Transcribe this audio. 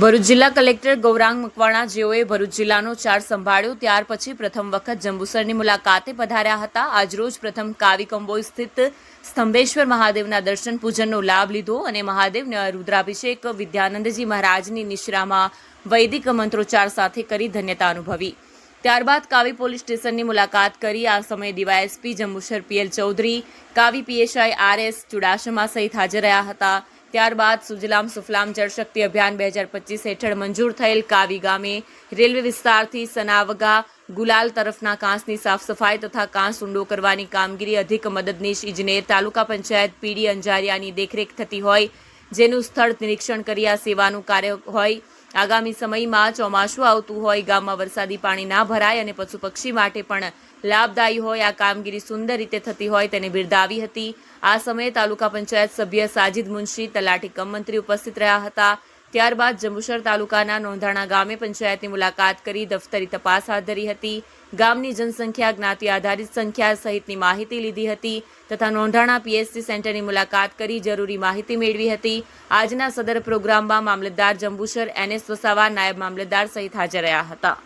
ભરૂચ જિલ્લા કલેક્ટર ગૌરાંગ મકવાણા જેઓએ ભરૂચ જિલ્લાનો ચાર્જ સંભાળ્યો, ત્યાર પછી પ્રથમ વખત જંબુસરની મુલાકાતે પધાર્યા હતા. આજરોજ પ્રથમ કાવી સ્થિત સ્તંભેશ્વર મહાદેવના દર્શન પૂજનનો લાભ લીધો અને મહાદેવને રુદ્રાભિષેક વિદ્યાનંદજી મહારાજની નિશ્રામાં વૈદિક મંત્રોચ્ચાર સાથે કરી ધન્યતા અનુભવી. ત્યારબાદ કાવી પોલીસ સ્ટેશનની મુલાકાત કરી. આ સમયે DYSP Jambusar PL Chaudhari, Kavi PSI R S Chudasama સહિત હાજર રહ્યા હતા. ત્યારબાદ સુજલામ સુફલામ જળશક્તિ અભિયાન બે હજાર પચીસ હેઠળ મંજૂર થયેલ કાવી ગામે રેલવે વિસ્તારથી સનાવગા ગુલાલ તરફના કાંસની સાફ સફાઈ તથા કાંસ ઊંડો કરવાની કામગીરી અધિક મદદનીશ ઇજનેર તાલુકા પંચાયત પીડી અંજારિયાની દેખરેખ થતી હોય, જેનું સ્થળ નિરીક્ષણ કરી આ સેવાનું કાર્ય હોય. આગામી સમયમાં ચોમાસું આવતું હોય, ગામમાં વરસાદી પાણી ના ભરાય અને પશુ પક્ષી માટે પણ લાભદાયી હોય, આ કામગીરી સુંદર રીતે થતી હોય તેને બિરદાવી હતી. આ સમયે તાલુકા પંચાયત સભ્ય સાજિદ મુનશી, તલાટી કમ મંત્રી ઉપસ્થિત રહ્યા હતા. ત્યારબાદ જંબુસર તાલુકાના નોંધાણા ગામે પંચાયતની મુલાકાત કરી દફતરી તપાસ હાથ ધરી હતી. ગામની જનસંખ્યા જ્ઞાતિ આધારિત સંખ્યા સહિતની માહિતી લીધી હતી તથા નોંધાણા પીએસસી સેન્ટરની મુલાકાત કરી જરૂરી માહિતી મેળવી હતી. આજના સદર પ્રોગ્રામમાં મામલતદાર જંબુસર એનએસ વસાવા નાયબ મામલતદાર સહિત હાજર રહ્યા હતા.